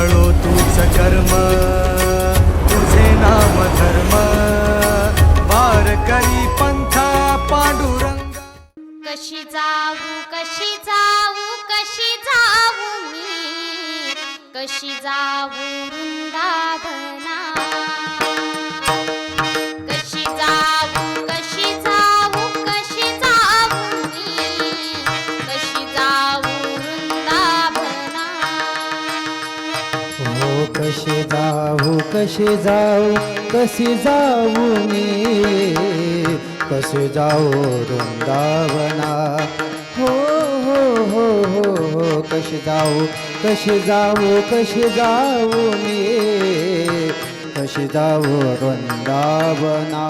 पाळो तूच कर्म तुझे नाम धर्म. पार करी पंथा पांडुरंग. कशी जाऊ कशी जाऊ कशी जाऊ मी? कशी जाऊ वृंदावना जाऊ कशी जाऊ कशी जाऊ मी? कशी जाऊ वृंदावना? हो हो हो हो हो कशी जाऊ कशी जाऊ कशी जाऊ मी? कशी जाऊ वृंदावना?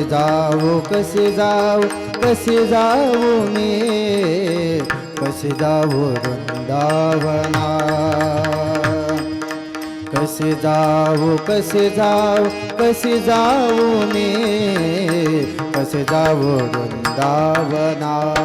कसे जाऊ कसे जाऊ कसे जाऊ मी? कसे जाऊ वृंदावना? कसे जाऊ कसे जाऊ कसे जाऊ मी? कसे जाऊ वृंदावना?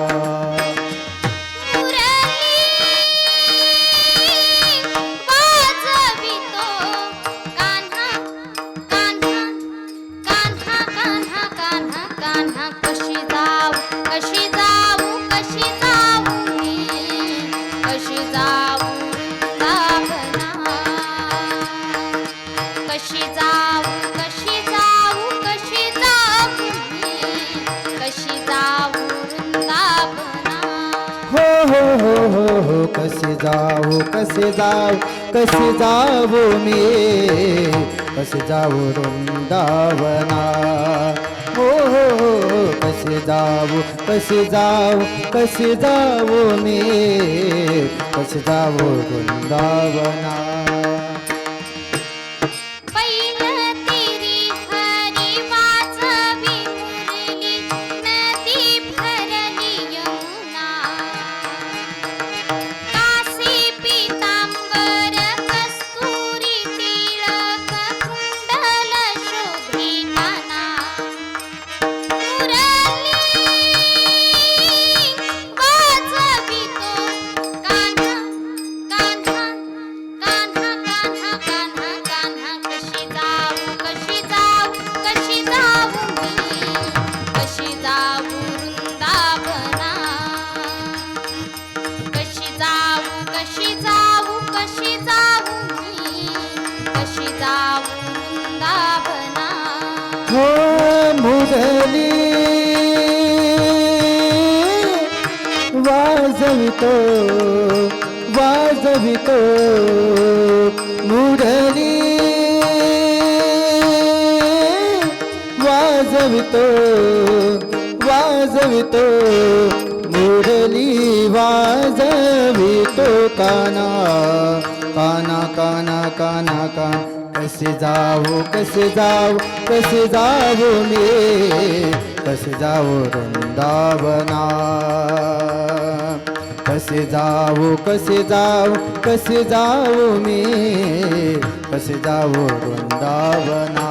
कसे जाऊ कसे जाऊ? कसे जावो मी? कसे जावो वृंदावना? हो हो, हो कसे जावो कसे जावो कसे जावो मी? कसे जावो वृंदावना? वाजवितो वाजवितो मुरली. वाजवितो वाजवितो मुरली वाजवितो काना काना काना काना काना कसे जाऊ कसे जाऊ कसे जाऊ मी कसे जाऊ वृंदावना कसे जाऊ कसे जाऊ कसे जाऊ मी? कसे जाऊ वृंदावना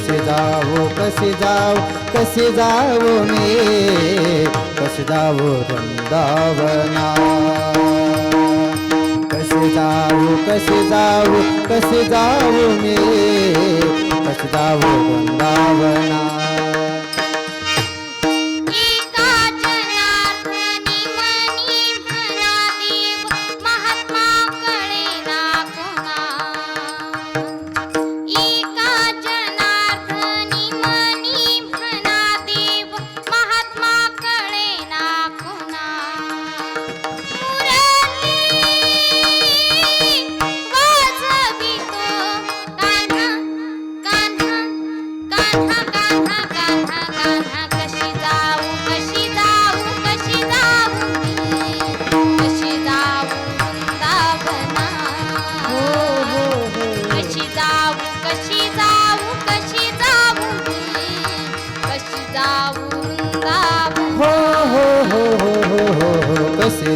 कसे जावो कसे जाव कसे जावो मे? कसे जावो वृंदावना? कसे जावो कसे जावो कसे जावो मे? कसे जावो वृंदावना?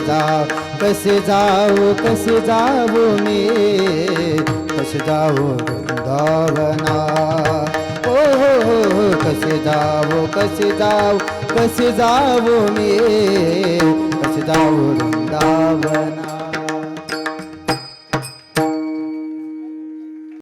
जा कसे जाऊ कसे जाऊ मी? कसे जाऊ वृंदावना? ओ हो हो, हो कसे जाऊ कसे जाऊ कसे जाऊ मी? कसे जाऊ वृंदावना?